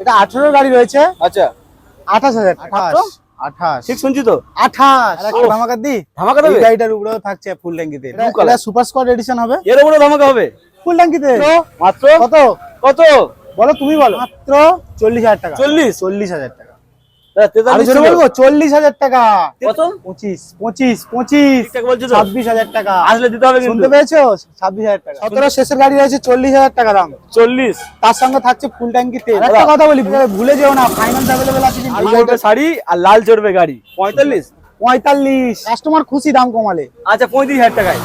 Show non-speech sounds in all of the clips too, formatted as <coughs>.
এটা আঠারো গাড়ি রয়েছে। আচ্ছা। আঠাশ হাজার মাত্র? আঠাশ। ঠিক শুনছি তো? আঠাশ। ধামাকা দি। ধামাকা দেবে? গাড়িটার উপরেও থাকছে ফুল ট্যাঙ্কিতে সুপার স্কোয়াড এডিশন হবে? এর উপরে ধামাকা হবে? ফুল ট্যাঙ্কিতে মাত্র? কত? কত? বলো তুমি বলো। মাত্র চল্লিশ হাজার টাকা। চল্লিশ? চল্লিশ হাজার টাকা। চল্লিশ হাজার টাকা। কত? পঁচিশ পঁচিশ ছাব্বিশ হাজার টাকা। আসলে দিতে হবে শুনতে পেয়েছ? ছাব্বিশ হাজার টাকা। সতেরো শেষের গাড়ি রয়েছে চল্লিশ হাজার টাকা দাম। চল্লিশ। তার সঙ্গে থাকছে ফুল ট্যাঙ্কি তেল। একটা কথা বলি ভুলে- যেও না ফাইন্যান্স অ্যাভেলেবেল আছে শাড়ি আর লাল চড়বে গাড়ি। পঁয়তাল্লিশ। পঁয়তাল্লিশ। কাস্টমার খুশি দাম কমালে। আচ্ছা পঁয়ত্রিশ হাজার টাকায়।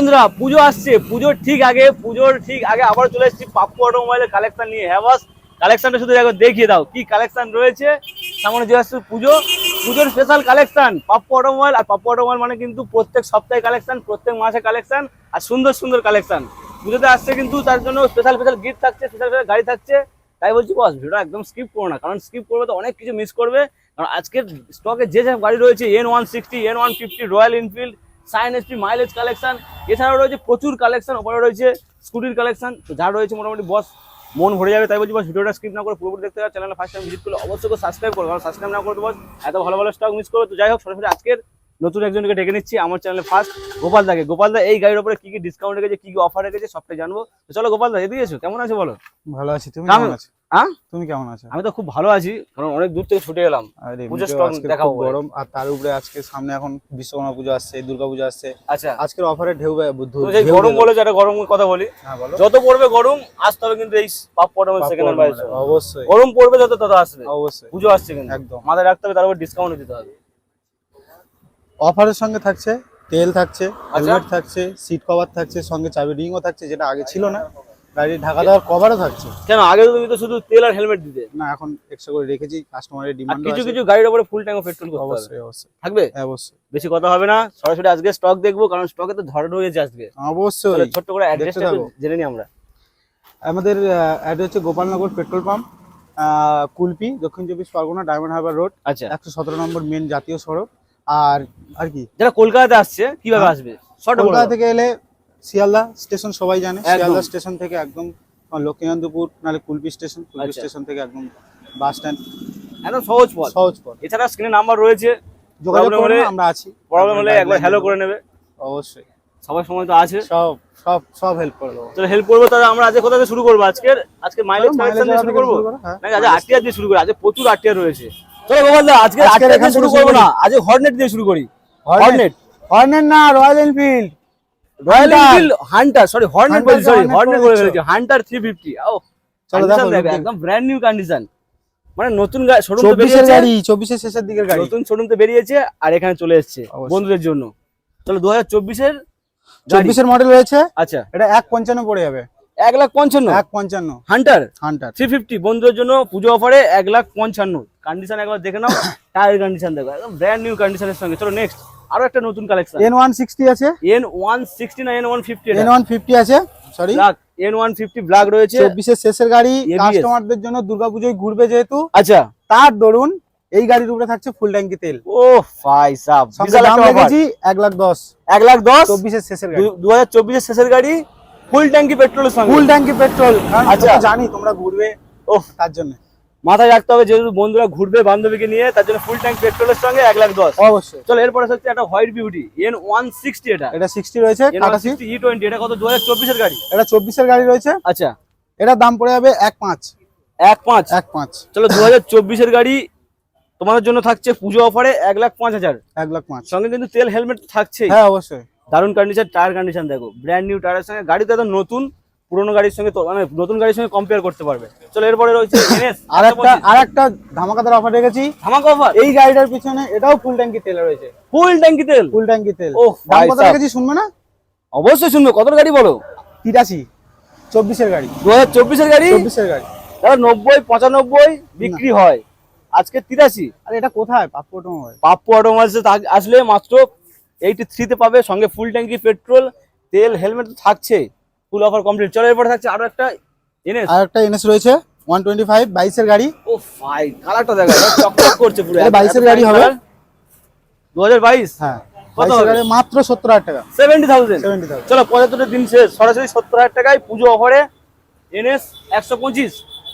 বন্ধুরা, পুজো আসছে। পুজোর ঠিক আগে পুজোর ঠিক আগে আবার চলে এসেছি পাপ্পু অটোমোবাইলের কালেকশন নিয়ে। হ্যাঁ বাস কালেকশনটা শুধু দেখো, দেখিয়ে দাও। কি কালেকশন রয়েছে? সামনে যে আসছে পুজো। পুজোর স্পেশাল কালেকশন পাপ্পু অটোমোবাইল। আর পাপ্পু অটোমোবাইল মানে কিন্তু প্রত্যেক সপ্তাহে কালেকশন প্রত্যেক মাসে কালেকশন আর সুন্দর সুন্দর কালেকশন পুজোতে আসছে কিন্তু তার জন্য স্পেশাল স্পেশাল গিফট থাকছে স্পেশাল স্পেশাল গাড়ি থাকছে। তাই বলছি বস ভিডিওটা একদম স্কিপ করো না। কারণ স্কিপ করবে তো অনেক কিছু মিস করবে। কারণ আজকের স্টকে যে যে গাড়ি রয়েছে N one sixty N one fifty Royal Enfield Shine SP mileage collection এছাড়াও রয়েছে প্রচুর কালেকশন ওপরে রয়েছে স্কুটির কালেকশন তো যা রয়েছে মোটামুটি বস মন ভরে যাবে তাই বলছি বস ভিডিওটা স্কিপ না করে পুরোপুরি দেখতে হবে চ্যানেল ফার্স্ট টাইম ভিজিট করলে অবশ্যই সাবস্ক্রাইব করো কারণ সাবস্ক্রাইব না করতে বস এত ভালো ভালো স্টক মিস করবে তো যাই হোক সরাসরি আজকের নতুন একজনকে ডেকে নিচ্ছি আমার চ্যানেলে ফার্স্ট গোপাল দাকে। গোপাল দা এই গাড়ির উপরে কি কি ডিসকাউন্ট রেখেছে কি কি অফার রেখেছে সবটাই জানব। তো চলো গোপাল দা এদিকে এসো কেমন আছো বলো? ভালো আছি তুমি কেমন আছো? হ্যাঁ? তুমি কেমন আছো? আমি তো খুব ভালো আছি কারণ অনেক দূর থেকে ছুটে এলাম। দেখাবো গরম আর তার উপরে আজকে সামনে এখন বিশ্বকর্মা পুজো আসছে দুর্গা পুজো আসছে। আচ্ছা। আজকের অফারে ঢেউ বুদ্ধ গরম বলে একটা গরমের কথা বলি হ্যাঁ যত পড়বে গরম আসতে হবে কিন্তু এই পাপ পটামের সেকেন্ড হ্যান্ড বাইক অবশ্যই। গরম পড়বে যত তত আসবে। অবশ্যই। পুজো আসছে কিন্তু। একদম। মাথায় রাখতে হবে তার উপর ডিসকাউন্ট দিতে হবে। অফারের সঙ্গে থাকছে তেল থাকছে আচ্ছা। হেলমেট থাকছে সিট কভার থাকছে সঙ্গে চাবি রিংও থাকছে যেটা আগে ছিল না। গাড়ির ঢাকা দেওয়ার কভারও থাকছে। কেন? আগে তো তুমি তো শুধু তেল আর হেলমেট দিতে। না এখন এক্সট্রা করে রেখেছি কাস্টমারের ডিমান্ড কিছু কিছু গাড়ির উপরে ফুল ট্যাঙ্ক পেট্রোল করতে হবে। অবশ্যই অবশ্যই। থাকবে? হ্যাঁ, অবশ্যই। বেশি কথা হবে না সরাসরি আজকে স্টক দেখব কারণ স্টকে তো ধরে রয়েছে আজকে। অবশ্যই। ছোট্ট করে অ্যাড্রেসটা জেনে নিই আমরা। আমাদের অ্যাড হচ্ছে গোপালনগর পেট্রোল পাম্প কুলপি দক্ষিণ চব্বিশ পরগনা ডায়মন্ড হারবার রোড আচ্ছা। একশো সতেরো নম্বর মেন জাতীয় সড়ক। আর আর কি? যারা কলকাতাতে আসছে কীভাবে হ্যাঁ। আসবে? কলকাতা থেকে এলে শিয়ালদা স্টেশন সবাই জানে শিয়ালদা স্টেশন থেকে একদম আহ, লক্ষ্মীকান্তপুর নাহলে কুলপি স্টেশন কুলপি আচ্ছা। স্টেশন থেকে একদম বাস স্ট্যান্ড একদম সহজ পথ। সহজ পথ। এছাড়া স্ক্রিনে নাম্বার রয়েছে। যোগাযোগ হলে- আমরা আছি। প্রবলেম হলে একবার হ্যালো করে নেবে। অবশ্যই। সবার সময় তো আছে। সব সব সব হেল্প করে দেবো। তাহলে হেল্প করব তাহলে আমরা আজকে কোথা থেকে শুরু করব আজকের? আজকে মাইলেজ কালেকশন দিয়ে শুরু করব? করো, হ্যাঁ। নাকি আজকে আরটিআর দিয়ে শুরু করি? আজকে প্রচুর আরটিআর রয়েছে। চলো গোপাল দা আজকে আরটিআর দিয়ে শুরু করব না। আজকে হর্নেট দিয়ে শুরু করি। হর্নেট হর্নেট না Royal Enfield Royal Enfield Hunter sorry Hornet বলছি সরি হর্নেট বলে ফেলেছি। হান্টার থ্রি ফিফটি ও চলো condition দেখো, দেখো, look একদম ব্র্যান্ড নিউ কন্ডিশন মানে নতুন শোরুম তো বেরিয়েছে। গাড়ি চব্বিশের শেষের দিকের গাড়ি। নতুন শোরুম তো বেরিয়েছে আর এখানে চলে এসেছে বন্ধুদের জন্য। চলো দু হাজার চব্বিশের চব্বিশের মডেল রয়েছে। আচ্ছা। এটা এক পঞ্চান্ন পড়ে যাবে। এক লাখ পঞ্চান্ন? এক পঞ্চান্ন। হান্টার হান্টার থ্রি ফিফটি বন্ধুদের জন্য পুজো অফারে এক লাখ পঞ্চান্ন। কন্ডিশন একবার দেখে নাও। <coughs> টায়ার কন্ডিশন দেখো। একদম ব্র্যান্ড নিউ কন্ডিশনের সঙ্গে। চলো নেক্সট আরও একটা নতুন কালেকশন এন ওয়ান সিক্সটি আছে। এন ওয়ান সিক্সটি না N one fifty N one fifty আছে sorry black N one fifty black রয়েছে। চব্বিশের শেষের গাড়ি কাস্টমারদের জন্য দুর্গাপুজোয় ঘুরবে যেহেতু। আচ্ছা। তার দরুন এই গাড়ির উপরে থাকছে ফুল ট্যাঙ্কি তেল। ও ফাই সাব সঙ্গে দাম রেখেছি এক লাখ দশ। এক লাখ দশ? চব্বিশের শেষের গাড়ি। দু হাজার চব্বিশের শেষের গাড়ি ফুল ট্যাঙ্কি পেট্রোলের সঙ্গে। ফুল ট্যাঙ্কি পেট্রোল। আচ্ছা। আচ্ছা জানি তোমরা ঘুরবে ও তার জন্য। মাথায় রাখতে হবে যেহেতু বন্ধুরা ঘুরবে বান্ধবীকে নিয়ে তার জন্য ফুল ট্যাঙ্ক পেট্রোলের সঙ্গে এক লাখ দশ। অবশ্যই। চলো এরপরে হচ্ছে একটা white beauty N one sixty এটা। এটা সিক্সটি রয়েছে ই টোয়েন্টি এটা কত? দু হাজার চব্বিশের গাড়ি? এটা চব্বিশের গাড়ি রয়েছে। আচ্ছা। এটার দাম পড়ে যাবে এক পাঁচ। এক পাঁচ? এক পাঁচ। চলো দু হাজার চব্বিশের গাড়ি তোমাদের জন্য থাকছে পুজো অফারে এক লাখ পাঁচ হাজার। এক লাখ পাঁচ। সঙ্গে কিন্তু তেল হেলমেট থাকছে হ্যাঁ অবশ্যই। দারুণ কন্ডিশন টায়ার কন্ডিশন দেখো। ব্র্যান্ড নিউ টায়ারের সঙ্গে গাড়ি তো নতুন পুরোনো গাড়ির সঙ্গে মানে নতুন গাড়ির সঙ্গে কম্পেয়ার করতে পারবে। চলো এরপরে রয়েছে এনএস আর একটা আর একটা ধামাকাদার অফার রেখেছি। ধামাকা অফার এই গাড়িটার পিছনে এটাও ফুল ট্যাঙ্কি তেল রয়েছে। ফুল ট্যাঙ্কি তেল? ফুল ট্যাঙ্কি তেল। ওহ, দাম কত রেখেছি শুনবে না? অবশ্যই শুনবে। কত গাড়ি বলো? তিরাশি। চব্বিশের গাড়ি। দু হাজার চব্বিশের গাড়ি? চব্বিশের গাড়ি। দাদা নব্বই পঁচানব্বই বিক্রি হয়। আজকে তিরাশি। আর এটা কোথায়? পাপ্পু অটোমোবাইল পাপ্পু অটোমাইলসে আসলে মাত্র এইটি থ্রিতে পাবে সঙ্গে ফুল ট্যাঙ্কি পেট্রোল তেল হেলমেট তো থাকছে ফুল অফার কমপ্লিট চলো এরপরে থাকছে আরও একটা এনএস আর একটা এনএস রয়েছে ওয়ান টোয়েন্টি ফাইভ বাইশের গাড়ি। ও ফাই কালারটা দেখো চকচক করছে পুরো। এটা 22 এর গাড়ি হবে। দু হাজার বাইশ? হ্যাঁ কত হবে? মাত্র সত্তর হাজার টাকা। সেভেন্টি থাউজেন্ড সেভেন্টি থাউজেন্ড চলো পঁচাত্তরের দিন শেষ। সরাসরি সত্তর হাজার টাকায় পুজো অফারে এনএস একশো পঁচিশ।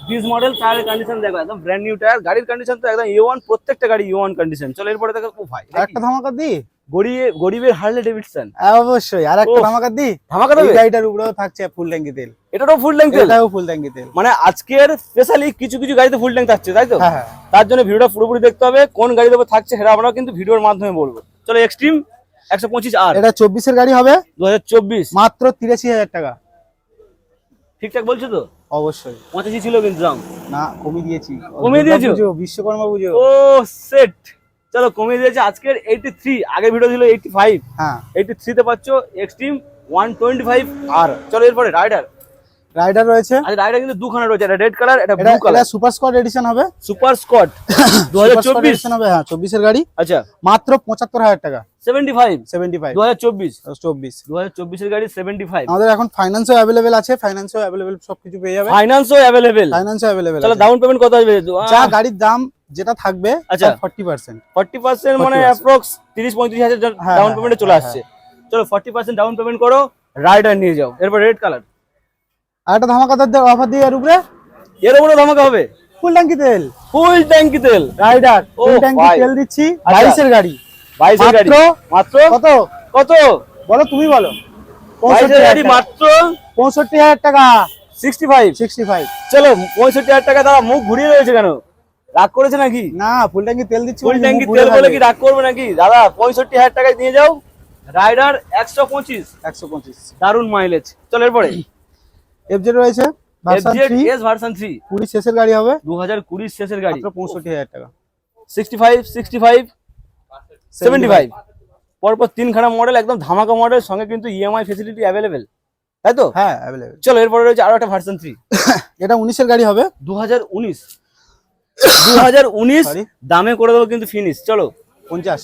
বিশ মডেল টায়ারের কন্ডিশন দেখো একদম ব্র্যান্ড নিউ টায়ার গাড়ির কন্ডিশন তো একদম এ ওয়ান প্রত্যেকটা গাড়ি এ ওয়ান কন্ডিশন চলো এরপরে দেখো ও ভাই একটা ধামাকা দি গরিবের হার্লে ডেভিডসন। অবশ্যই। আর একটা ধামাকা দি? ধামাকা দেবে? গাড়িটার উপরেও থাকছে ফুল ট্যাঙ্কি তেল। এটাও ফুল ট্যাঙ্ক তেল? এটাও ফুল ট্যাঙ্কি তেল। মানে আজকের স্পেশালি কিছু কিছু গাড়িতে ফুল ট্যাঙ্ক থাকছে তাই তো? হ্যাঁ হ্যাঁ। তার জন্য ভিডিওটা পুরোপুরি দেখতে হবে কোন গাড়ির উপর থাকছে সেটা আমরা কিন্তু ভিডিওর মাধ্যমে বলব। চলো এক্সট্রিম একশো পঁচিশ আর এটা চব্বিশের গাড়ি হবে? দু হাজার চব্বিশ। মাত্র তিরাশি হাজার টাকা। ঠিকঠাক বলছো তো? অবশ্যই। পঁচাশি ছিল কিন্তু দাম। না কমিয়ে দিয়েছি। কমিয়ে দিয়েছ? বিশ্বকর্মা পুজো ও সেট চলো কমিয়ে দিয়েছে আজকের এইটি থ্রি আগের ভিডিও ছিল এইটি ফাইভ হ্যাঁ। এইটি থ্রিতে পাচ্ছ এক্সট্রিম ওয়ান টোয়েন্টি ফাইভ আর চলো এরপরে রাইডার রাইডার রয়েছে। আচ্ছা রাইডার কিন্তু দুখানা রয়েছে একটা রেড কালার এটা ব্লু এটা কালার সুপার স্কোয়াড এডিশন হবে। সুপার স্কট দু হাজার Super Squad <coughs> চব্বিশ। Edition হবে হ্যাঁ চব্বিশের গাড়ি। আচ্ছা। মাত্র পঁচাত্তর হাজার টাকা। সেভেন্টি ফাইভ সেভেন্টি ফাইভ দু হাজার চব্বিশ। চব্বিশ। দু হাজার চব্বিশের গাড়ি সেভেন্টি ফাইভ আমাদের এখন ফাইন্যান্সও অ্যাভেলেবেল আছে ফাইন্যান্সও অ্যাভেলেবেল সবকিছু পেয়ে যাবে। ফাইন্যান্সও অ্যাভেলেবেল ফাইন্যান্সও অ্যাভেলেবেল চলো ডাউন পেমেন্ট কত আসবে? যা গাড়ির দাম যেটা থাকবে আচ্ছা। ফর্টি পার্সেন্ট ফর্টি পার্সেন্ট মানে 40% অ্যাপ্রক্স তিরিশ পঁয়ত্রিশ হাজার হ্যাঁ, ডাউন হ্যাঁ, পেমেন্টে চলে হ্যাঁ, আসছে। চলো ফর্টি পার্সেন্ট ডাউন পেমেন্ট করো রাইডার নিয়ে যাও। এরপর রেড কালার আর একটা ধামাকাদার অফার দিয়ে এর উপরে? এর উপরে ধামাকা হবে? ফুল ট্যাঙ্কি তেল। ফুল ট্যাঙ্কি তেল। রাইডার ফুল ট্যাঙ্কি তেল দিচ্ছি আচ্ছা। বাইশের গাড়ি। বাইশের গাড়ি। মাত্র? কত? কত? বলো তুমি বলো। বাইশের গাড়ি মাত্র? পঁয়ষট্টি হাজার টাকা। সিক্সটি ফাইভ সিক্সটি ফাইভ চলো পঁয়ষট্টি হাজার টাকা তারা মুখ ঘুরিয়ে রয়েছে কেন? রাগ করেছে নাকি? না ফুল ট্যাঙ্কি তেল দিচ্ছি ফুল ট্যাঙ্কি তেল বলে কি রাগ করবে নাকি? দাদা পঁয়ষট্টি হাজার টাকায় নিয়ে যাও। রাইডার একশো পঁচিশ। একশো পঁচিশ। দারুণ মাইলেজ চল এরপরে। এফজেড রয়েছে ভার্সন থ্রি কুড়ি শেষের গাড়ি হবে। দু হাজার কুড়ির শেষের গাড়ি। পঁয়ষট্টি হাজার টাকা। Sixty five sixty five seventy five পরপর তিনখানা মডেল একদম ধামাকা মডেল সঙ্গে কিন্তু ইএমআই ফেসিলিটি অ্যাভেলেবেল তাই তো? হ্যাঁ অ্যাভেলেবেল চলো এরপরে রয়েছে আরও একটা ভার্সন থ্রি <coughs> এটা উনিশের গাড়ি হবে। দু হাজার উনিশ। দু হাজার উনিশ Sorry? দামে করে দেবো কিন্তু ফিনিশ চলো। পঞ্চাশ।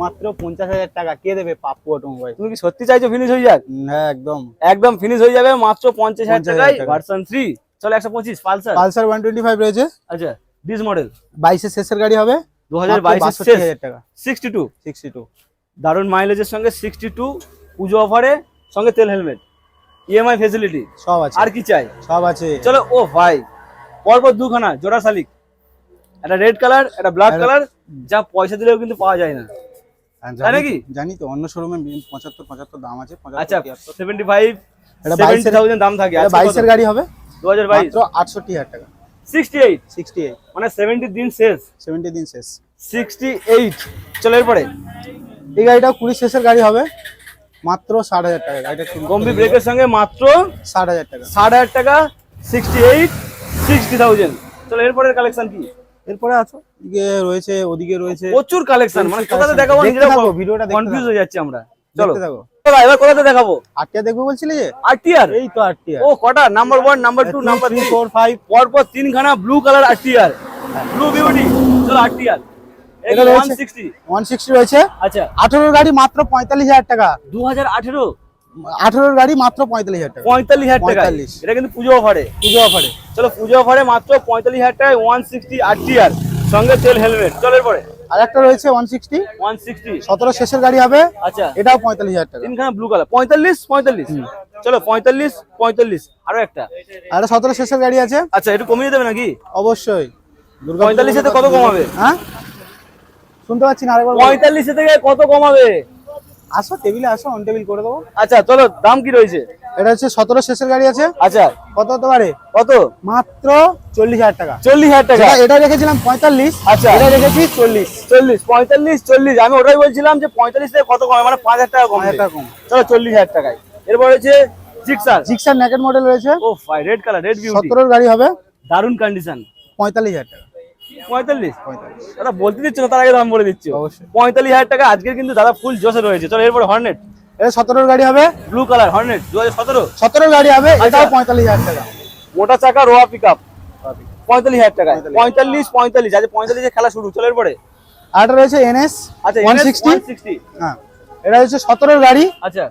মাত্র পঞ্চাশ হাজার টাকা কে দেবে পাপ্পু অটোমোবাইল তুমি কি সত্যি চাইছো ফিনিশ হয়ে যাক? হ্যাঁ একদম। একদম ফিনিশ হয়ে যাবে মাত্র পঞ্চাশ হাজার 50,000 টাকায় ভার্সন থ্রি চলো একশো পঁচিশ Pulsar. Pulsar one twenty five রয়েছে। আচ্ছা ডিস মডেল বাইশের শেষের গাড়ি হবে। দু হাজার বাইশের 62 হাজার টাকা। সিক্সটি টু সিক্সটি টু দারুণ মাইলেজের সঙ্গে সিক্সটি টু পুজো অফারে সঙ্গে তেল হেলমেট ইএমআই ফেসিলিটি সব আছে। আর কি চাই? সব আছে। চলো ও ভাই। পরপর দুখানা জোড়া শালিক। একটা রেড কালার একটা ব্ল্যাক কালার যা পয়সা দিলেও কিন্তু পাওয়া যায় না। নাকি? জানি তো অন্য শোরুমে পঁচাত্তর পঁচাত্তর দাম আছে আচ্ছা সেভেন্টি ফাইভ এটা সেভেন্টি 22 থাউজেন্ড দাম থাকে। বাইশের গাড়ি হবে? দু হাজার বাইশ আটষট্টি হাজার টাকা। সিক্সটি এইট সিক্সটি এইট মানে সেভেন্টি দিন শেষ। সেভেন্টি দিন শেষ। সিক্সটি এইট চলো এরপরে। এই গাড়িটাও কুড়ি শেষের গাড়ি হবে। মাত্র ষাট হাজার টাকা গাড়িটা কম্বি ব্রেকের সঙ্গে মাত্র ষাট হাজার টাকা। ষাট হাজার টাকা সিক্সটি এইট সিক্সটি থাউজেন্ড চলো এরপরের কালেকশন কি? এরপরে আছো? এদিকে রয়েছে ওদিকে রয়েছে। প্রচুর কালেকশন মানে কোথাতে দেখাবো দেখতে নিজেরা থাকো, ভিডিওটা কনফিউজ হয়ে যাচ্ছি আমরা। চলো। চলো, এবার কোথাতে দেখাবো? আটটা দেখব বলছিলে যে? আরটিআর এই তো আটটিয়া ও কটা? Number one number two number three four five পরপর তিনখানা blue colour RTR blue beauty চলো আরটিআর এটা রয়েছে। 160 ওয়ান সিক্সটি রয়েছে। আচ্ছা। আঠেরোর গাড়ি মাত্র পঁয়তাল্লিশ হাজার টাকা। 2018 আঠেরোর গাড়ি মাত্র পঁয়তাল্লিশ হাজার টাকা। 45000 টাকা 45 এটা কিন্তু পুজো অফারে পুজো অফারে চলো পুজো অফারে মাত্র 45000 টাকায় 160 আরটিআর সঙ্গে তেল হেলমেট চলো এরপরে। আর একটা রয়েছে ওয়ান সিক্সটি 160 সতেরো শেষের গাড়ি হবে। আচ্ছা। এটাও পঁয়তাল্লিশ হাজার টাকা। তিনখানা ব্লু কালার 45 45 চলো 45 45 আরও একটা। আর সতেরো শেষের গাড়ি আছে। আচ্ছা একটু কমিয়ে দেবে নাকি? অবশ্যই। দুর্গা 45 এতে কত কমাবে? হ্যাঁ? শুনতে পাচ্ছি না আরেকবার। 45 থেকে কত কমাবে? আসো টেবিলে আসো অন টেবিল করে দেবো। আচ্ছা চলো দাম কি রয়েছে? এটা হচ্ছে সতেরো শেষের গাড়ি আছে। আচ্ছা। কত হতে পারে? কত? মাত্র চল্লিশ হাজার টাকা। চল্লিশ হাজার টাকা। এটা- রেখেছিলাম পঁয়তাল্লিশ। আচ্ছা। এটা রেখেছি চল্লিশ। চল্লিশ পঁয়তাল্লিশ চল্লিশ। আমি ওটাই বলছিলাম যে পঁয়তাল্লিশ থেকে কত কমে? মানে পাঁচ হাজার টাকা কম। হাজার টাকা কম। চলো চল্লিশ হাজার টাকায়। এরপর হচ্ছে জিক্সার জিক্সার নেকেট মডেল রয়েছে। ও রেড কালার রেড বিউটি সতেরোর গাড়ি হবে। দারুণ কন্ডিশন পঁয়তাল্লিশ হাজার টাকা। পঁয়তাল্লিশ? পঁয়তাল্লিশ। দাদা বলতে দিচ্ছ না তার আগে দাম বলে দিচ্ছ? অবশ্যই। পঁয়তাল্লিশ হাজার টাকা আজকে কিন্তু দাদা ফুল জোশে রয়েছে। চলো এরপরে হর্নেট এটা সতেরোর গাড়ি হবে? ব্লু কালার হর্নেট দু হাজার সতেরো? সতেরোর গাড়ি হবে আচ্ছা। এটাও পঁয়তাল্লিশ হাজার টাকা। মোটা চাকা রোয়া পিক আপ পঁয়তাল্লিশ হাজার টাকা পঁয়তাল্লিশ। পঁয়তাল্লিশ আজ পঁয়তাল্লিশে খেলা শুরু চলো এরপরে। আর রয়েছে এনএস আচ্ছা ওয়ান সিক্সটি হ্যাঁ। এটা হচ্ছে সতেরোর গাড়ি। আচ্ছা।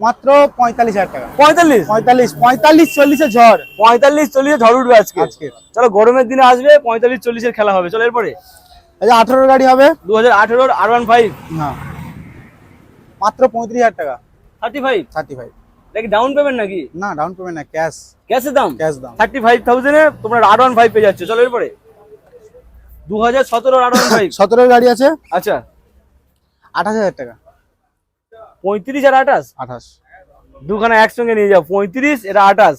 মাত্র পঁয়তাল্লিশ হাজার টাকা। পঁয়তাল্লিশ? পঁয়তাল্লিশ পঁয়তাল্লিশ চল্লিশে ঝড়। পঁয়তাল্লিশ চল্লিশে ঝড় উঠবে আজকে। আজকে। চলো গরমের দিনে আসবে পঁয়তাল্লিশ চল্লিশের খেলা হবে। চলো এরপরে। আচ্ছা আঠারোর গাড়ি হবে? দু হাজার আঠেরোর আর ওয়ান ফাইভ না। মাত্র পঁয়ত্রিশ হাজার টাকা। Thirty five thirty five down payment নাকি? না ডাউন পেমেন্ট না ক্যাশ ক্যাশের দাম? ক্যাশ দাম। থার্টি ফাইভ থাউজেন্ডে তোমরা আর ওয়ান ফাইভ পেয়ে যাচ্ছ। চলো এরপরে। দু হাজার সতেরোর আর ওয়ান ফাইভ সতেরোর গাড়ি আছে? আচ্ছা। আঠাশ হাজার টাকা। পঁয়ত্রিশ আর আঠাশ? আঠাশ। দুখানা একসঙ্গে নিয়ে যাও। পঁয়ত্রিশ এটা আঠাশ।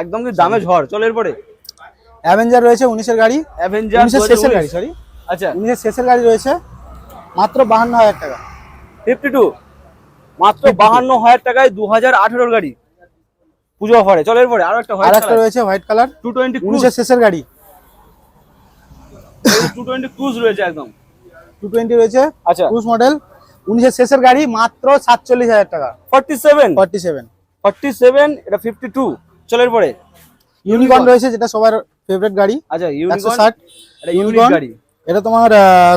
একদম কি দামে ঝড়? চলো এরপরে। অ্যাভেঞ্জার রয়েছে উনিশের গাড়ি। অ্যাভেঞ্জার শেষের গাড়ি সরি আচ্ছা। উনিশের শেষের গাড়ি রয়েছে মাত্র বাহান্ন হাজার টাকা। ফিফটি টু মাত্র বাহান্ন হাজার টাকায় দু হাজার আঠেরোর গাড়ি। পুজো অফারে চলো এরপরে। আরও একটা আর হোয়াইট একটা রয়েছে হোয়াইট কালার টু টোয়েন্টি উনিশের শেষের গাড়ি। টু টোয়েন্টি ক্রুজ রয়েছে একদম। টু টোয়েন্টি রয়েছে। আচ্ছা। ক্রুজ মডেল উনিশের শেষের গাড়ি মাত্র সাতচল্লিশ হাজার টাকা। Forty seven forty seven forty seven এটা ফিফটি টু চলো এরপরে। ইউনিকর্ন রয়েছে যেটা সবার ফেভারিট গাড়ি। আচ্ছা একশো ইউনিকর্ন ষাট। এটা ইউনিক গাড়ি। এটা তোমার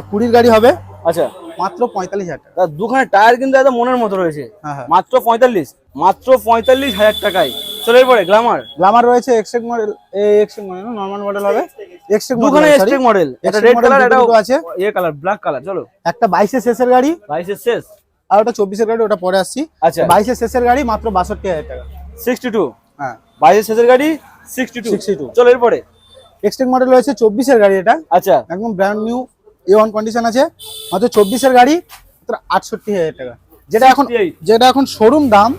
কুড়ির গাড়ি হবে। আচ্ছা। মাত্র পঁয়তাল্লিশ হাজার টাকা। দুখানে টায়ার কিন্তু একদম মনের মতো রয়েছে। হ্যাঁ হ্যাঁ। মাত্র পঁয়তাল্লিশ। মাত্র পঁয়তাল্লিশ হাজার টাকায়। চলো পরে গ্লামার গ্লামার রয়েছে Xtec model Xtec model normal model হবে। দুখানে মডেল এক্সট্রেক মডেল এটা Extreme রেড কালার এটা আছে। কালার ব্ল্যাক কালার চলো। একটা শেষের গাড়ি। শেষ। আর ওটা চব্বিশের গাড়ি ওটা পরে আসছি। আচ্ছা। শেষের গাড়ি মাত্র বাষট্টি হাজার টাকা। সিক্সটি টু হ্যাঁ। বাইশের শেষের গাড়ি সিক্সটি টু 62 চলো এরপরে। এক্সট্রেক মডেল রয়েছে গাড়ি এটা। আচ্ছা। একদম brand new A one condition আছে। মাত্র চব্বিশের গাড়ি মাত্র আটষট্টি হাজার টাকা। যেটা এখন 68 যেটা এখন শোরুম দাম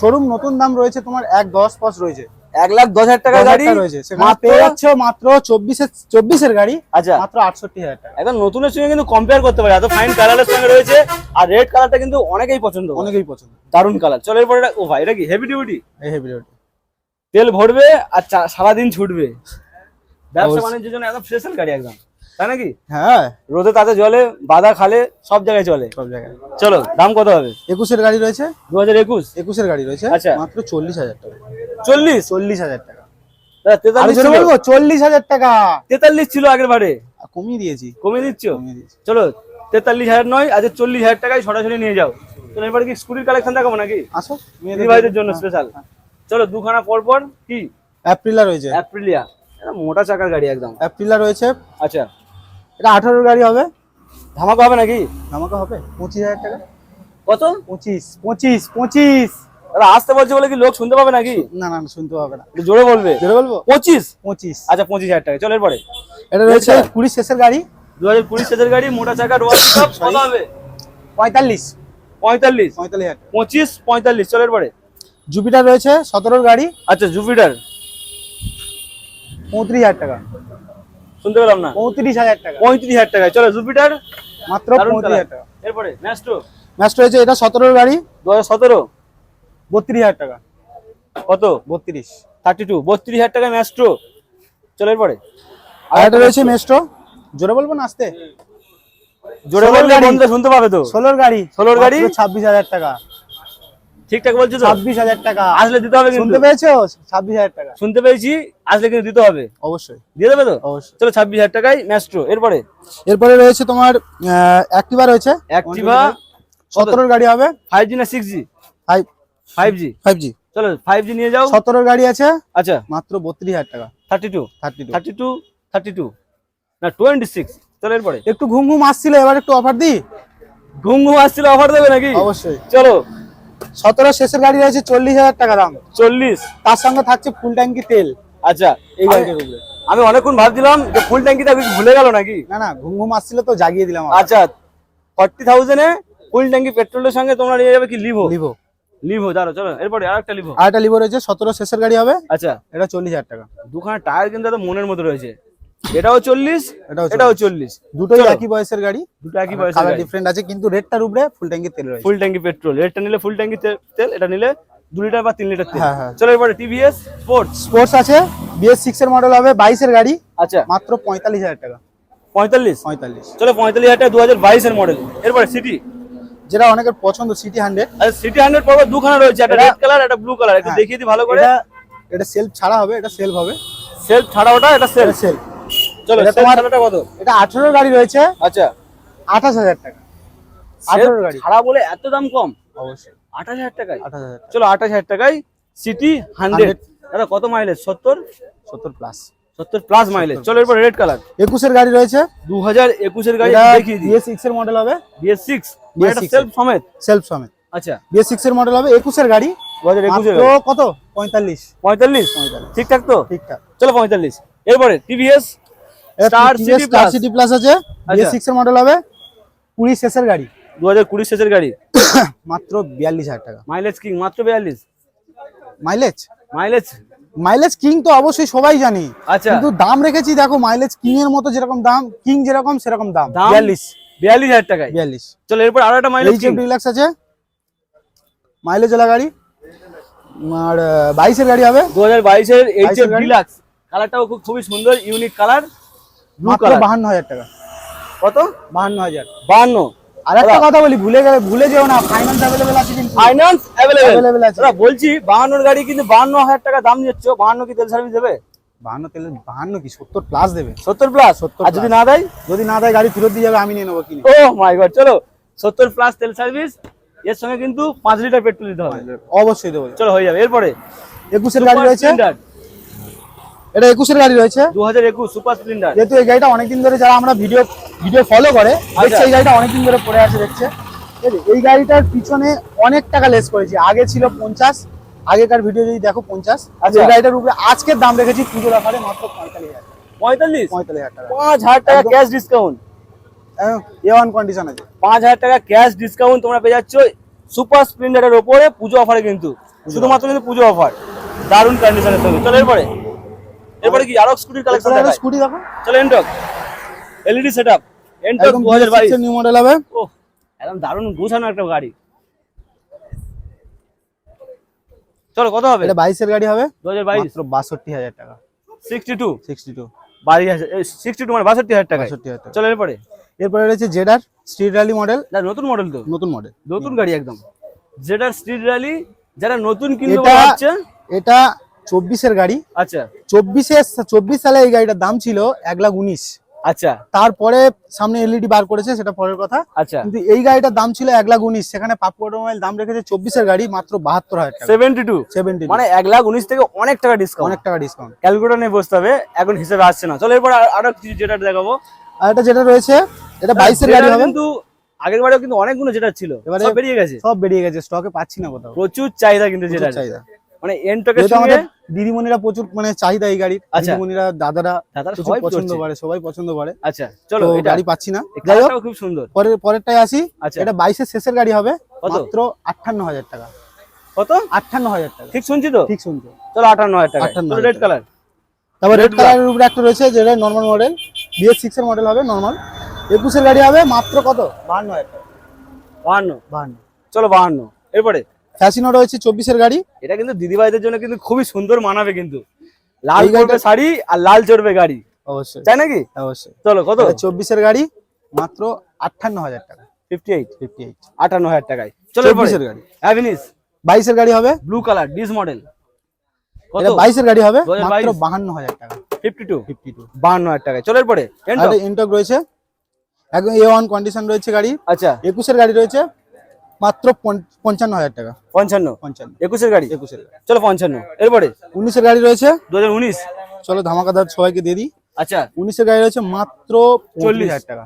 শোরুম নতুন দাম রয়েছে তোমার এক দশ পাঁচ রয়েছে। এক লাখ দশ হাজার টাকার গাড়ি রয়েছে। মাত্র পেয়ে যাচ্ছ মাত্র চব্বিশের চব্বিশের গাড়ি আচ্ছা। মাত্র আটষট্টি হাজার টাকা। একদম নতুনের সঙ্গে কিন্তু কম্পেয়ার করতে পারে। এত ফাইন কালারের সঙ্গে রয়েছে। আর রেড কালারটা কিন্তু অনেকেই পছন্দ অনেকেই পছন্দ দারুণ কালার চলো এরপরে ও ভাই এটা কি? হেভি ডিউটি হেভি ডিউটি তেল ভরবে আর সারাদিন ছুটবে। ব্যবসা বাণিজ্যের জন্য একদম স্পেশাল গাড়ি একদম। তাই নাকি? হ্যাঁ। রোদে তাতে জলে বাদা খালে সব জায়গায় চলে। সব জায়গায়। চলো দাম কত হবে? একুশের গাড়ি রয়েছে। দু হাজার একুশ? একুশের গাড়ি রয়েছে। আচ্ছা। মাত্র চল্লিশ হাজার টাকা। চল্লিশ? চল্লিশ হাজার টাকা। চল্লিশ হাজার টাকা। তেতাল্লিশ ছিল আগের বারে। কমিয়ে দিয়েছি। কমিয়ে দিচ্ছ? চলো তেতাল্লিশ হাজার নয় আজ চল্লিশ হাজার টাকায় সরাসরি নিয়ে যাও। চলো এবার কি স্কুটির কালেকশন দেখাবো নাকি? আসো ভাইদের জন্য। স্পেশাল চলো দুখানা পর পর কি? অ্যাপ্রিলা রয়েছে। অ্যাপ্রিলিয়া। মোটা চাকার গাড়ি একদম। অ্যাপ্রিলা রয়েছে। আচ্ছা। এটা আঠারোর গাড়ি হবে। ধামাকা হবে নাকি? আমাকে হবে। পঁচিশ হাজার টাকা। কত? পঁচিশ পঁচিশ পঁচিশ। দাদা আসতে বলছে বলে কি লোক শুনতে পাবে নাকি? না না শুনতে হবে না। জোরে বলবে। জোরে বলব? পঁচিশ? পঁচিশ। আচ্ছা পঁচিশ হাজার টাকা। চলো এরপরে। এটা রয়েছে। কুড়ি শেষের গাড়ি। দু হাজার কুড়ি সেজের গাড়ি মোটা চাকা রোয়াল পিকআপ <coughs> কত হবে? পঁয়তাল্লিশ। পঁয়তাল্লিশ। পঁয়তাল্লিশ হাজার পঁচিশ পঁয়তাল্লিশ। চলো এরপরে। জুপিটার রয়েছে সতেরোর গাড়ি। আচ্ছা জুপিটার। পঁয়ত্রিশ হাজার টাকা। শুনতে পেলাম না। পঁয়ত্রিশ হাজার টাকা। পঁয়ত্রিশ হাজার টাকায় চলো জুপিটার। মাত্র পঁয়ত্রিশ হাজার টাকা। এরপরে ম্যাস্ট্রো। ম্যাচ রয়েছে এটা সতেরোর গাড়ি। দু হাজার সতেরো। বত্রিশ হাজার টাকা। কত? বত্রিশ। থার্টি টু বত্রিশ হাজার টাকায় ম্যাস্ট্রো। চলো এরপরে। আর একটা রয়েছে মেস্ট্রো জোরে বলব না আসতে? জোরে বললে। শুনতে পাবে তো। ষোলোর গাড়ি? ষোলোর গাড়ি? ছাব্বিশ হাজার টাকা। ঠিকঠাক বলছো তো? ছাব্বিশ হাজার টাকা। আসলে দিতে হবে শুনতে পেয়েছ? ছাব্বিশ হাজার টাকা। শুনতে পেয়েছি আসলে কিন্তু দিতে হবে। অবশ্যই। দিয়ে দেবে তো? অবশ্যই। চলো ছাব্বিশ হাজার টাকায় ম্যাস্ট্রো এরপরে? এরপরে রয়েছে তোমার অ্যাক্টিভা রয়েছে। অ্যাক্টিভা সতেরোর গাড়ি হবে। ফাইভ জি না six G five five G five G চলো ফাইভ জি নিয়ে যাও। সতেরোর গাড়ি আছে। আচ্ছা। মাত্র বত্রিশ হাজার টাকা। Thirty two thirty two thirty two thirty two না টোয়েন্টি সিক্স চলো এরপরে। একটু ঘুম ঘুম আসছিল এবার একটু অফার দিই? ঘুম ঘুম আসছিল অফার দেবে নাকি? অবশ্যই। চলো। সতেরো শেষের গাড়ি রয়েছে চল্লিশ হাজার টাকা দাম। চল্লিশ? তার সঙ্গে থাকছে ফুল ট্যাঙ্কি তেল। আচ্ছা এই গাড়িটার উপরে আমি অনেকক্ষণ ভাবছিলাম যে ফুল ট্যাঙ্কিটা কিছু ভুলে গেল নাকি? না না ঘুম ঘুম আসছিল তো জাগিয়ে দিলাম আচ্ছা ফর্টি থাউজেন্ডে ফুল ট্যাঙ্কি পেট্রোলের সঙ্গে তোমরা নিয়ে যাবে কি লিভো লিভো লিভো দাঁড়ো চলো এরপরে আরেকটা লিভো আর একটা লিভো রয়েছে সতেরো শেষের গাড়ি হবে আচ্ছা। এটা চল্লিশ হাজার টাকা। দুখানা টায়ার কিন্তু মনের মতো রয়েছে। এটাও চল্লিশ এটাও চল্লিশ। দুটোই একই বয়সের গাড়ি দুটো একই বয়সের গাড়ি। ডিফারেন্ট আছে কিন্তু রেটটার উপরে ফুল ট্যাঙ্কি তেল রয়েছে। ফুল ট্যাঙ্কি পেট্রোল এটা নিলে ফুল ট্যাঙ্কি তেল এটা নিলে দু লিটার বা তিন লিটার তেল। হ্যাঁ, হ্যাঁ। চলো এরপরে টিভিএস স্পোর্টস স্পোর্টস আছে বিএস সিক্স এর মডেল হবে বাইশের গাড়ি আচ্ছা। মাত্র পঁয়তাল্লিশ হাজার টাকা। পঁয়তাল্লিশ? পঁয়তাল্লিশ। চলো পঁয়তাল্লিশ হাজার টাকা দু হাজার বাইশের মডেল এরপরে সিটি যেটা অনেকের পছন্দ সিটি হান্ড্রেড আচ্ছা সিটি হান্ড্রেড পড়বে দুখানা রয়েছে একটা রেড কালার একটা ব্লু কালার একটু হ্যাঁ। দেখিয়ে দিই ভালো করে। এটা এটা সেলফ ছাড়া হবে এটা সেলফ হবে। সেলফ ছাড়া ওটা এটা সেলফ সেলফ চলো এটা তোমার- কত এটা আঠেরো গাড়ি রয়েছে। আচ্ছা। আঠাশ হাজার টাকা। সেলফ আঠেরো গাড়ি। ছাড়া বলে এত দাম কম? অবশ্যই। আঠাশ হাজার টাকায়? আঠাশ হাজার চলো আঠাশ হাজার টাকায় সিটি হান্ড্রেড দাদা কত মাইলেজ সত্তর? সত্তর প্লাস সত্তর প্লাস মাইলেজ চলো এরপর রেড কালার একুশের গাড়ি রয়েছে। দু হাজার একুশের গাড়ি দেখিয়ে দিই। বিএস এর মডেল হবে। বিএস সিক্স BS6 সেলফ সমেত? সেলফ সমেত। আচ্ছা। বিএস সিক্স এর মডেল হবে। একুশের গাড়ি। দু হাজার একুশের কত? পঁয়তাল্লিশ। পঁয়তাল্লিশ? পঁয়তাল্লিশ। ঠিকঠাক তো? ঠিকঠাক। চলো পঁয়তাল্লিশ। এরপরে টিভিএস স্টার। সিটি প্লাস আছে। আচ্ছা। এর মডেল হবে কুড়ি শেষের গাড়ি। দু হাজার কুড়ি শেষের গাড়ি। <coughs> মাত্র বিয়াল্লিশ হাজার টাকা। মাইলেজ কিং মাত্র বিয়াল্লিশ। মাইলেজ মাইলেজ মাইলেজ কিং তো অবশ্যই সবাই জানি। আচ্ছা। কিন্তু দাম রেখেছি দেখো মাইলেজ কিং এর মতো যেরকম দাম কিং যেরকম সেরকম দাম। দাম? বিয়াল্লিশ। বিয়াল্লিশ হাজার টাকায়। বিয়াল্লিশ। চলো এরপর আরও একটা মাইলেজ কিং ডিলাক্স আছে। মাইলেজ ওলা গাড়ি। আর বাইশের গাড়ি হবে। দু হাজার বাইশের এইচ 22 এর এফ গাড়ি? ডিলাক্স কালারটাও খুব খুবই সুন্দর ইউনিক কালার ব্লু কালার বাহান্ন হাজার টাকা। কত? বাহান্ন হাজার। বাহান্ন। আর একটা কথা বলি ভুলে গেলে ভুলে যেও না ফাইন্যান্স অ্যাভেলেবেল আছে কিন্তু। ফাইন্যান্স অ্যাভেলেবেল আছে। বলছি বাহান্নর গাড়ি কিন্তু বাহান্ন হাজার টাকা দাম দিচ্ছ বাহান্ন কি তেল সার্ভিস দেবে? বাহান্ন তেলে বাহান্ন কি সত্তর প্লাস দেবে। সত্তর প্লাস 70 আর যদি না দেয়? যদি না দেয় গাড়ি ফেরত দিয়ে যাবে আমি নিয়ে নেব কিনে। ও মাই গড চলো। সত্তর প্লাস তেল সার্ভিস এর সঙ্গে কিন্তু পাঁচ লিটার পেট্রোল দিতে হবে। অবশ্যই দেবো। চলো হয়ে যাবে। এরপরে একুশের গাড়ি রয়েছে। এটা একুশের গাড়ি রয়েছে। দু হাজার একুশ সুপার স্প্লেন্ডার যেহেতু এই গাড়িটা অনেকদিন ধরে যারা আমরা ভিডিও ভিডিও ফলো করে দেখছে এই গাড়িটা অনেকদিন ধরে পড়ে আছে দেখছে। এই গাড়িটার পিছনে অনেক টাকা লেস করেছি। আগে ছিল পঞ্চাশ আগেকার ভিডিও যদি দেখো পঞ্চাশ। আচ্ছা। এই গাড়িটার উপরে আজকের দাম রেখেছি পুজোর আকারে মাত্র পঁয়তাল্লিশ হাজার। পঁয়তাল্লিশ? পঁয়তাল্লিশ হাজার টাকা। পাঁচ হাজার টাকা cash discount A one condition আছে। পাঁচ হাজার টাকা ক্যাশ ডিসকাউন্ট তোমরা পেয়ে যাচ্ছ। সুপার স্প্লেন্ডারের ওপরে পুজো অফারে কিন্তু। শুধুমাত্র কিন্তু পুজো অফার দারুণ কন্ডিশনের সঙ্গে। চলো এরপরে। এরপরে কি আরও স্কুটির কালেকশন দেখায়? স্কুটি দেখো। চলো এনটক এলইডি সেটআপ এনটক একদম দু হাজার বাইশ। নিউ মডেল হবে। ও একদম দারুণ গোছানো একটা গাড়ি। চলো কত হবে? এটা বাইশের গাড়ি হবে। দু হাজার বাইশ। মাত্র বাষট্টি হাজার টাকা। সিক্সটি টু সিক্সটি টু বাইশ হাজার সিক্সটি টু মানে বাষট্টি হাজার টাকা বাষট্টি হাজার টাকা। চলো এরপরে? এরপরে রয়েছে জেডার স্ট্রিট র্যালি মডেল না নতুন মডেল তো? নতুন মডেল নতুন গাড়ি একদম। যেটা স্ট্রিট র্যালি যারা নতুন কিনতে ভাবছে এটা চব্বিশের গাড়ি। আচ্ছা। চব্বিশে চব্বিশ সালে এই গাড়িটার দাম ছিল এক লাখ উনিশ। আচ্ছা। তারপরে সামনে এলইডি বার করেছে সেটা পরের কথা। আচ্ছা। কিন্তু এই গাড়িটার দাম ছিল এক লাখ উনিশ। সেখানে পাপু অটোমোবাইল দাম রেখেছে চব্বিশের গাড়ি মাত্র বাহাত্তর হাজার সেভেন্টি টু সেভেন্টি মানে এক লাখ উনিশ থেকে অনেক টাকা ডিসকাউন্ট অনেক টাকা ডিসকাউন্ট ক্যালকুলেটর নিয়ে বসতে হবে এখন হিসেবে আসছে না। চলো এরপর আরও কিছু যেটা দেখাবো। আর এটা যেটা রয়েছে এটা বাইশের গাড়ি হবে। কিন্তু আগের বারেও কিন্তু অনেকগুলো যেটা ছিল এবারে- বেরিয়ে গেছে। সব বেরিয়ে গেছে স্টকে পাচ্ছি না কোথাও। প্রচুর চাহিদা কিন্তু যেটা চাহিদা। মানে এনটকের সঙ্গে দিদিমণিরা প্রচুর মানে চাহিদা এই গাড়ির আচ্ছা। দিদিমণিরা দাদারা সবাই পছন্দ করে সবাই পছন্দ করে। আচ্ছা চলো গাড়ি পাচ্ছি না। যাই হোক খুব সুন্দর। পরের পরেরটাই আসি। আচ্ছা। এটা বাইশের শেষের গাড়ি হবে? মাত্র আটান্ন হাজার টাকা। কত? আটান্ন হাজার টাকা। ঠিক শুনছি তো? ঠিক শুনছো। চলো আটান্ন হাজার টাকা। 58,000 রেড কালার তারপর রেড কালারের উপরে একটা রয়েছে যেটা নর্মাল মডেল বিএস সিক্স এর মডেল হবে নর্মাল একুশের গাড়ি হবে মাত্র কত? বাহান্ন হাজার টাকা। বাহান্ন। বাহান্ন। চলো বাহান্ন। এরপরে? ফ্যাসিনো রয়েছে চব্বিশের গাড়ি। এটা কিন্তু দিদিভাইদের জন্য কিন্তু খুবই সুন্দর মানাবে কিন্তু। লাল করবে শাড়ি আর লাল চড়বে গাড়ি। অবশ্যই। তাই নাকি? অবশ্যই। চলো কত? চব্বিশের গাড়ি মাত্র আটান্ন হাজার টাকা। ফিফটি এইট ফিফটি এইট আটান্ন হাজার টাকায়। চলো চব্বিশের গাড়ি। অ্যাভিনিস বাইশের গাড়ি হবে। ব্লু কালার ডিস মডেল এটা বাইশের গাড়ি হবে মাত্র বাহান্ন হাজার টাকা ফিফটি টু ফিফটি টু বাহান্ন হাজার টাকায়। চলো এরপরে। Ento? রয়েছে। একদম এ ওয়ান কন্ডিশন রয়েছে গাড়ি। আচ্ছা। একুশের গাড়ি রয়েছে। মাত্র পঞ্চান্ন হাজার টাকা। পঞ্চান্ন? পঞ্চান্ন। একুশের গাড়ি? একুশের চলো পঞ্চান্ন। এরপরে? উনিশের গাড়ি রয়েছে। দু হাজার উনিশ? চলো ধামাকাদার সবাইকে দিয়ে দিই। আচ্ছা। উনিশের গাড়ি রয়েছে মাত্র চল্লিশ। হাজার টাকা।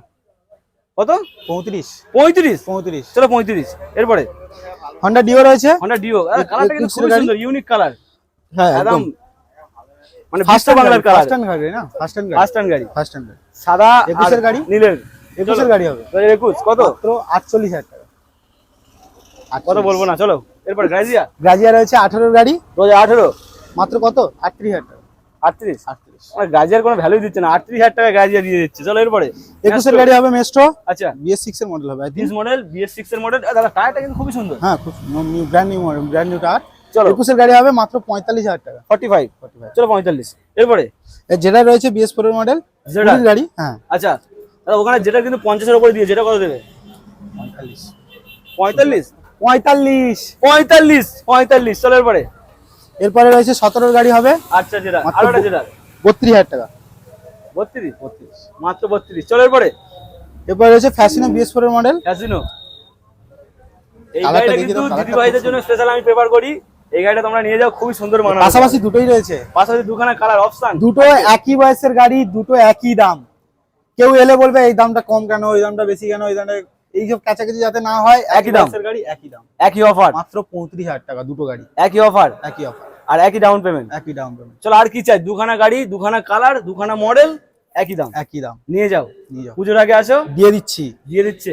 কত? পঁয়ত্রিশ। পঁয়ত্রিশ? পঁয়ত্রিশ। চলো পঁয়ত্রিশ। এরপরে? হন্ডা ডিও রয়েছে। হন্ডা ডিও কালারটা কিন্তু? সুন্দর ইউনিক কালার হ্যাঁ একদম। মানে ফার্স্ট বাংলার কালার ফার্স্ট হ্যান্ড গাড়ি না? ফার্স্ট হ্যান্ড গাড়ি ফার্স্ট হ্যান্ড গাড়ি। ফার্স্ট হ্যান্ড সাদা একুশের গাড়ি? নীলের। একুশের গাড়ি হবে। একুশ কত? মাত্র আটচল্লিশ হাজার কত বলব না চলো। এরপর গ্রাজিয়া গ্রাজিয়া রয়েছে আঠারোর গাড়ি। দু হাজার আঠেরো। মাত্র কত? আটত্রিশ হাজার টাকা। আটত্রিশ? আটত্রিশ। গাজিয়ার কোনো ভ্যালু দিচ্ছে না। আটত্রিশ হাজার টাকা গাজিয়া দিয়ে দিচ্ছে। চলো এরপরে। একুশের গাড়ি হবে মেস্ট্রো আচ্ছা। বিএস সিক্স এর মডেল হবে দিস মডেল বিএস সিক্স এর মডেল দাদা টায়ারটা কিন্তু খুবই সুন্দর। হ্যাঁ খুব new brand new model brand new tyre চলো। একুশের গাড়ি হবে মাত্র পঁয়তাল্লিশ হাজার টাকা। ফর্টি ফাইভ চলো পঁয়তাল্লিশ। এরপরে? এর যেটা রয়েছে বিএস ফোর এর মডেল যেটা গাড়ি হ্যাঁ। আচ্ছা। দাদা ওখানে যেটা কিন্তু পঞ্চাশের উপরে দিয়ে যেটা কত দেবে? পঁয়তাল্লিশ। পঁয়তাল্লিশ? পঁয়তাল্লিশ। পঁয়তাল্লিশ পঁয়তাল্লিশ চলো এরপরে এরপরে রয়েছে সতেরোর গাড়ি হবে। আচ্ছা যেটা মাত্র আরও একটা বত্রিশ হাজার টাকা। বত্রিশ বত্রিশ। মাত্র বত্রিশ চলো এরপরে এরপরে রয়েছে ফ্যাশিনো বিএস ফোর এর মডেল ক্যাসিনো এই গাড়িটা কিন্তু দাও, কালারটা দিদি ভাইদের খুব জন্য স্পেশাল আমি প্রেফার করি। এই গাড়িটা তোমরা নিয়ে যাও খুবই সুন্দর মানাবে পাশাপাশি দুটোই রয়েছে। পাশাপাশি দুখানা কালার অপশন দুটো একই বয়সের গাড়ি দুটো একই দাম। কেউ এলে বলবে এই দামটা কম কেন? ওই দামটা বেশি কেন? এই দামটা এইসব কাছাকাছি যাতে না হয় একই দাম। গাড়ি একই দাম। একই অফার মাত্র পঁয়ত্রিশ হাজার টাকা দুটো গাড়ি। একই অফার একই অফার আর একই ডাউন পেমেন্ট একই ডাউন পেমেন্ট চলো আর কি চাই? দুখানা গাড়ি দুখানা কালার দুখানা মডেল একই দাম। একই দাম। নিয়ে যাও। নিয়ে যাও। পুজোর আগে আসো। দিয়ে দিচ্ছি। দিয়ে দিচ্ছে।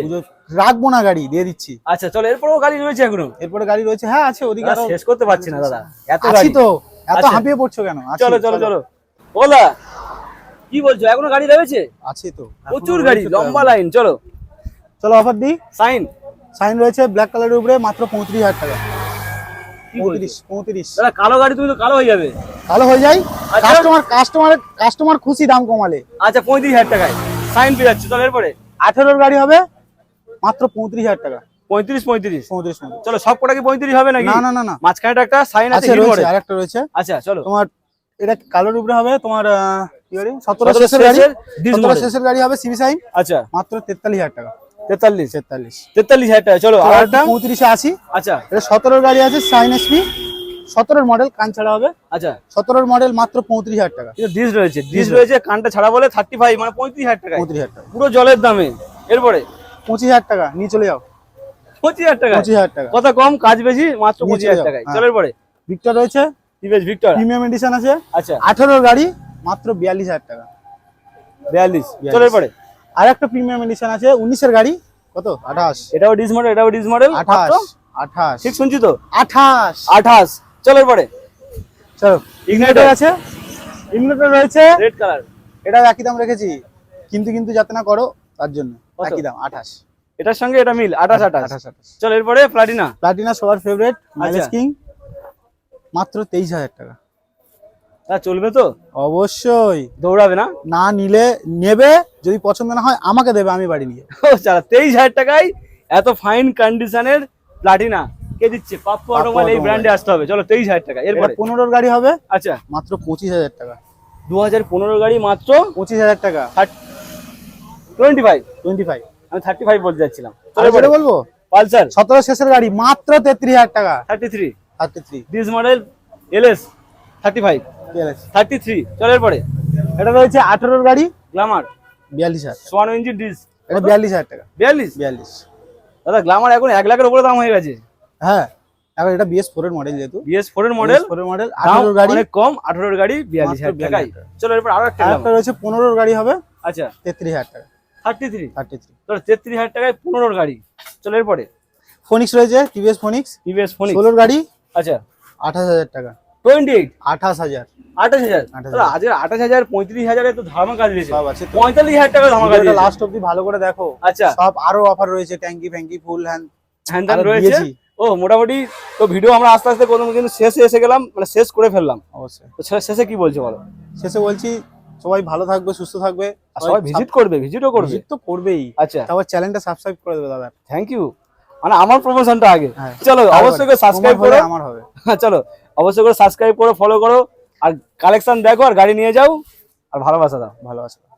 রাখব না গাড়ি দিয়ে দিচ্ছি। আচ্ছা চলো এরপরেও গাড়ি রয়েছে এখনও? এরপরে গাড়ি রয়েছে। হ্যাঁ আছে ওদিকে শেষ করতে পারছি না দাদা। এত গাড়ি। তো এত আচ্ছা। হাঁপিয়ে পড়ছো কেন? চলো চলো চলো। ওলা কি বলছো? এখনও গাড়ি রয়েছে? আছে তো। প্রচুর গাড়ি লম্বা লাইন চলো। চলো অফার দিই। সাইন সাইন রয়েছে ব্ল্যাক কালারের উপরে মাত্র পঁয়ত্রিশ হাজার টাকা? পঁয়ত্রিশ পঁয়ত্রিশ। দাদা কালো গাড়ি তুমি তো কালো হয়ে যাবে। ভালো হয়ে যায়। কাস্টমার কাস্টমার কাস্টমার খুশি দাম কমালে। আচ্ছা পঁয়ত্রিশ হাজার টাকায়। সাইন পেয়ে যাচ্ছে চলো এরপরে। আঠেরোর গাড়ি হবে মাত্র পঁয়ত্রিশ হাজার টাকা। পঁয়ত্রিশ পঁয়ত্রিশ। পঁয়ত্রিশ। চলো সব কটা কি পঁয়ত্রিশ হবে নাকি? না না না না। মাঝখানেটা একটা সাইন আছে রয়েছে আরেকটা রয়েছে। আচ্ছা চলো। তোমার এটা কালোর উপরে হবে তোমার সতেরো শেষের গাড়ি। সতেরো শেষের গাড়ি হবে সিবি সাইন। আচ্ছা। মাত্র তেতাল্লিশ হাজার টাকা। তেতাল্লিশ। তেতাল্লিশ। তেতাল্লিশ হাজার টাকা। চলো আর একটা পঁয়ত্রিশে আসি আচ্ছা। এটা সতেরোর গাড়ি আছে সাইন এসপি সতেরোর মডেল কান ছাড়া হবে। আচ্ছা। সতেরোর মডেল মাত্র পঁয়ত্রিশ হাজার টাকা। ডিস রয়েছে ডিস রয়েছে। কানটা ছাড়া বলে থার্টি ফাইভ মানে পঁয়ত্রিশ হাজার টাকা পঁয়ত্রিশ হাজার টাকা। পুরো জলের দামে। এরপরে? পঁচিশ হাজার টাকা নিয়ে চলে যাও। পঁচিশ হাজার টাকা পঁচিশ হাজার টাকা। কথা কম কাজ বেশি মাত্র পঁচিশ হাজার যাও, টাকায়। হ্যাঁ। চলো এরপরে? ভিক্টর রয়েছে। টিভিএস ভিক্টর প্রিমিয়াম এডিশন আছে। আচ্ছা। আঠেরোর গাড়ি মাত্র বিয়াল্লিশ হাজার টাকা। বিয়াল্লিশ। বিয়াল্লিশ। চলো এরপরে? আর একটা প্রিমিয়াম এডিশন আছে উনিশের গাড়ি। কত? আঠাশ। এটাও ডিস মডেল এটাও ডিস মডেল আঠাশ আঠাশ। ঠিক শুনছি তো? আঠাশ। আঠাশ। চলো এরপরে চলো। ইগনাইটার আছে। ইগনিটর রয়েছে। রেড কালার এটাও একই দাম রেখেছি। কিন্তু কিন্তু যাতে না করো তার জন্য। একই দাম আঠাশ। এটার সঙ্গে এটা মিল আঠাশ আঠাশ। আঠাশ আঠাশ। চলো এরপরে প্লাটিনা প্লাটিনা সবার ফেভারিট মাইলেজ। কিং মাত্র তেইশ হাজার টাকা। তা চলবে তো? অবশ্যই। দৌড়াবে না? না নিলে নেবে যদি পছন্দ না হয় আমাকে দেবে আমি বাড়ি নিয়ে ও চালা তেইশ হাজার টাকায় এত ফাইন কন্ডিশনের প্লাটিনা কে দিচ্ছে? পাপ্পু অটোমোবাইল এই ব্র্যান্ডে আসতে হবে। চলো তেইশ হাজার টাকা। এরপরে? পনেরোর গাড়ি হবে? আচ্ছা। মাত্র পঁচিশ হাজার টাকা। দু হাজার পনেরো গাড়ি মাত্র পঁচিশ হাজার টাকা। টোয়েন্টি ফাইভ টোয়েন্টি ফাইভ আমি থার্টি ফাইভ বলতে যাচ্ছিলাম। বলব? পালসার। সতেরো শেষের গাড়ি মাত্র তেত্রিশ হাজার টাকা। Thirty three thirty three this model L S thirty five thirty three চলো এরপরে এটা রয়েছে আঠেরোর গাড়ি গ্লামার বিয়াল্লিশ হাজার সোয়ান ইঞ্জিন ডিস এটা বিয়াল্লিশ হাজার টাকা। বিয়াল্লিশ? বিয়াল্লিশ। দাদা গ্লামার এখন এক লাখের উপরে দাম হয়ে গেছে। হ্যাঁ এবার এটা বিএস ফোর এর মডেল যেহেতু। বিএস ফোর এর মডেল ফোর এর মডেল আঠেরোর গাড়ি। অনেক কম আঠারোর গাড়ি বিয়াল্লিশ হাজার 42,000 চলো এরপর আরও একটা একটা রয়েছে পনেরোর গাড়ি হবে। আচ্ছা। তেত্রিশ হাজার টাকা। থার্টি থ্রি থার্টি থ্রি চলো তেত্রিশ হাজার টাকায় পনেরোর গাড়ি। চলো এরপরে। ফোনিক্স রয়েছে টিভিএস ফোনিক্স টিভিএস ফোন ষোলোর গাড়ি আচ্ছা। আঠাশ হাজার টাকা। টোয়েন্টি এইট আঠাশ হাজার। আঠাশ হাজার? 28,000 আজকে আঠাশ হাজার পঁয়ত্রিশ হাজারে তো সব আছে। পঁয়তাল্লিশ হাজার টাকা ধামাকা দিয়েছে। লাস্ট অব্দি ভালো করে দেখো। আচ্ছা। সব আরও অফার রয়েছে ট্যাঙ্কি ফ্যাঙ্কি ফুল হ্যান্ড হ্যান রয়েছে। ও মোটামুটি তো ভিডিও আমরা আস্তে আস্তে করলাম কিন্তু শেষে এসে গেলাম মানে শেষ করে ফেললাম। অবশ্যই। তো শেষে কি বলছো বলো? শেষে বলছি সবাই ভালো থাকবে সুস্থ থাকবে। সবাই ভিজিট করবে ভিজিটও করবে। ভিজিট তো করবেই। আচ্ছা। তারপর চ্যানেলটা সাবস্ক্রাইব করে দেবে দাদা। থ্যাংক ইউ মানে আমার প্রমোশনটা আগে। হ্যাঁ। চলো অবশ্যই সাবস্ক্রাইব করো। আমার হবে। <laughs> চলো অবশ্যই করে সাবস্ক্রাইব করো ফলো করো, আর কালেকশন দেখো আর গাড়ি নিয়ে যাও, আর ভালোবাসা দাও, ভালোবাসা